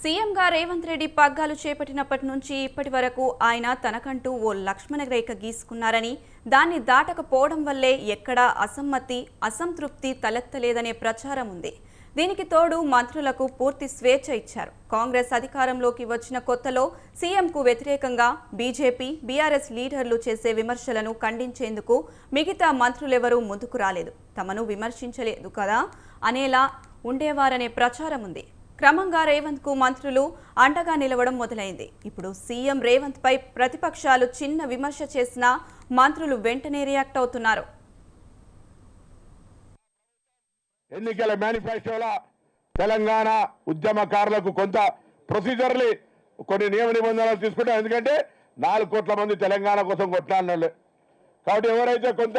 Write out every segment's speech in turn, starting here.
సీఎంగా రేవంత్ రెడ్డి పగ్గాలు చేపట్టినప్పటి నుంచి ఇప్పటి వరకు ఆయన తనకంటూ ఓ లక్ష్మణ రేఖ గీసుకున్నారని దాన్ని దాటకపోవడం వల్లే ఎక్కడా అసమ్మతి అసంతృప్తి తలెత్తలేదనే ప్రచారం ఉంది. దీనికి తోడు మంత్రులకు పూర్తి స్వేచ్ఛ ఇచ్చారు. కాంగ్రెస్ అధికారంలోకి వచ్చిన కొత్తలో సీఎంకు వ్యతిరేకంగా బీజేపీ బీఆర్ఎస్ లీడర్లు చేసే విమర్శలను ఖండించేందుకు మిగతా మంత్రులెవరూ ముందుకు రాలేదు. తమను విమర్శించలేదు కదా అనేలా ఉండేవారనే ప్రచారం ఉంది. క్రమంగా రేవంత్కు మంత్రులు అండగా నిలవడం మొదలైంది. ఇప్పుడు సీఎం రేవంత్ పై ప్రతిపక్షాలు చిన్న విమర్శ చేసినా మంత్రులు వెంటనే రియాక్ట్ అవుతున్నారు. ఎన్నికల మేనిఫెస్టోల తెలంగాణ ఉద్యమకారులకు కొంత ప్రొసీజర్లు కొన్ని నియమ నిబంధనలు తీసుకుంటాం. ఎందుకంటే నాలుగు కోట్ల మంది తెలంగాణ కోసం కొట్లాడినోళ్ళు కాబట్టి ఎవరైతే కొంత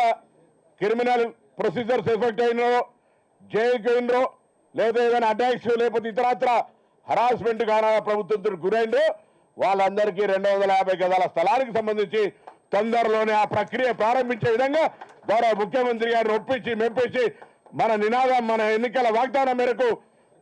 క్రిమినల్ ప్రొసీజర్స్ ఎఫెక్ట్ అయినారో జైలుకి అయినరో లేదా ఏదైనా అటాక్స్ లేకపోతే ఇతరత్ర హరాస్మెంట్ కానీ ప్రభుత్వంతో గురైందో వాళ్ళందరికీ రెండు వందల యాభై గదాల స్థలానికి సంబంధించి తొందరలోనే ఆ ప్రక్రియ ప్రారంభించే విధంగా గౌరవ ముఖ్యమంత్రి గారిని ఒప్పించి మెప్పించి మన నినాదం మన ఎన్నికల వాగ్దానం మేరకు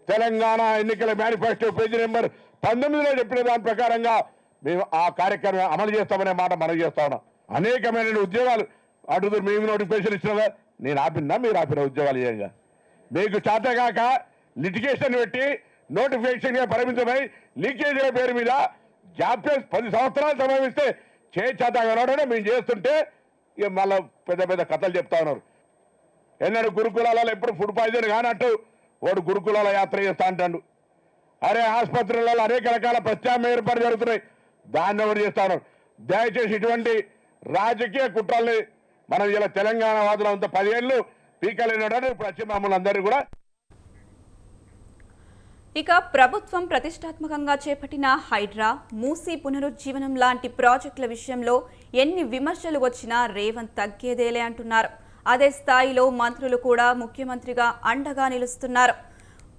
తెలంగాణ ఎన్నికల మేనిఫెస్టో పేజీ నెంబర్ పంతొమ్మిదిలో చెప్పిన దాని ప్రకారంగా మేము ఆ కార్యక్రమం అమలు చేస్తామనే మాట మనం చేస్తా ఉన్నాం. అనేకమైన ఉద్యోగాలు అటు మేము నోటిఫికేషన్ ఇచ్చినా నేను ఆపినా మీరు ఆపిన ఉద్యోగాలు చేయంగా మీకు చేతగాక లిటిగేషన్ పెట్టి నోటిఫికేషన్గా పరిమితమై లీకేజీల పేరు మీద జాప్యం పది సంవత్సరాలు సమయం ఇస్తే చేతగానే మేము చేస్తుంటే ఇక మళ్ళీ పెద్ద పెద్ద కథలు చెప్తా ఉన్నారు. ఎన్నడూ గురుకులాలలో ఎప్పుడు ఫుడ్ పాయిజన్ కానట్టు వాడు గురుకులాల యాత్ర చేస్తా అంటాడు. అరే ఆసుపత్రులలో అనేక రకాల ప్రత్యామ్నాయ ఏర్పాటు జరుగుతున్నాయి. దాన్ని ఎవరు చేస్తా ఉన్నారు? దయచేసి ఇటువంటి రాజకీయ కుట్రల్ని మనం ఇలా తెలంగాణ వాదులంతా అంత పదిహేళ్ళు పీకలేనడానికి ఇప్పుడు వచ్చి మమ్మల్ని అందరినీ కూడా ఇక ప్రభుత్వం ప్రతిష్టాత్మకంగా చేపట్టిన హైడ్రా మూసీ పునరుజ్జీవనం లాంటి ప్రాజెక్టుల విషయంలో ఎన్ని విమర్శలు వచ్చినా రేవంత్ తగ్గేదేలే అంటున్నారు. అదే స్థాయిలో మంత్రులు కూడా ముఖ్యమంత్రిగా అండగా నిలుస్తున్నారు.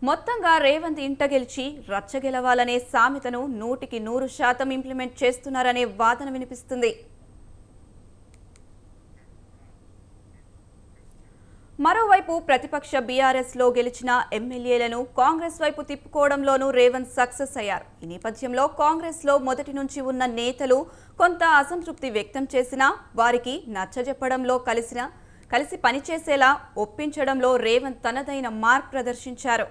మొత్తంగా రేవంత్ ఇంట గెలిచి రచ్చ గెలవాలనే సామెతను నూటికి నూరు శాతం ఇంప్లిమెంట్ చేస్తున్నారనే వాదన వినిపిస్తుంది. మరోవైపు ప్రతిపక్ష బీఆర్ఎస్లో గెలిచిన ఎమ్మెల్యేలను కాంగ్రెస్ వైపు తిప్పుకోవడంలోనూ రేవంత్ సక్సెస్ అయ్యారు. ఈ నేపథ్యంలో కాంగ్రెస్లో మొదటి నుంచి ఉన్న నేతలు కొంత అసంతృప్తి వ్యక్తం చేసినా వారికి నచ్చజెప్పడంలో కలిసిన కలిసి పనిచేసేలా ఒప్పించడంలో రేవంత్ తనదైన మార్క్ ప్రదర్శించారు.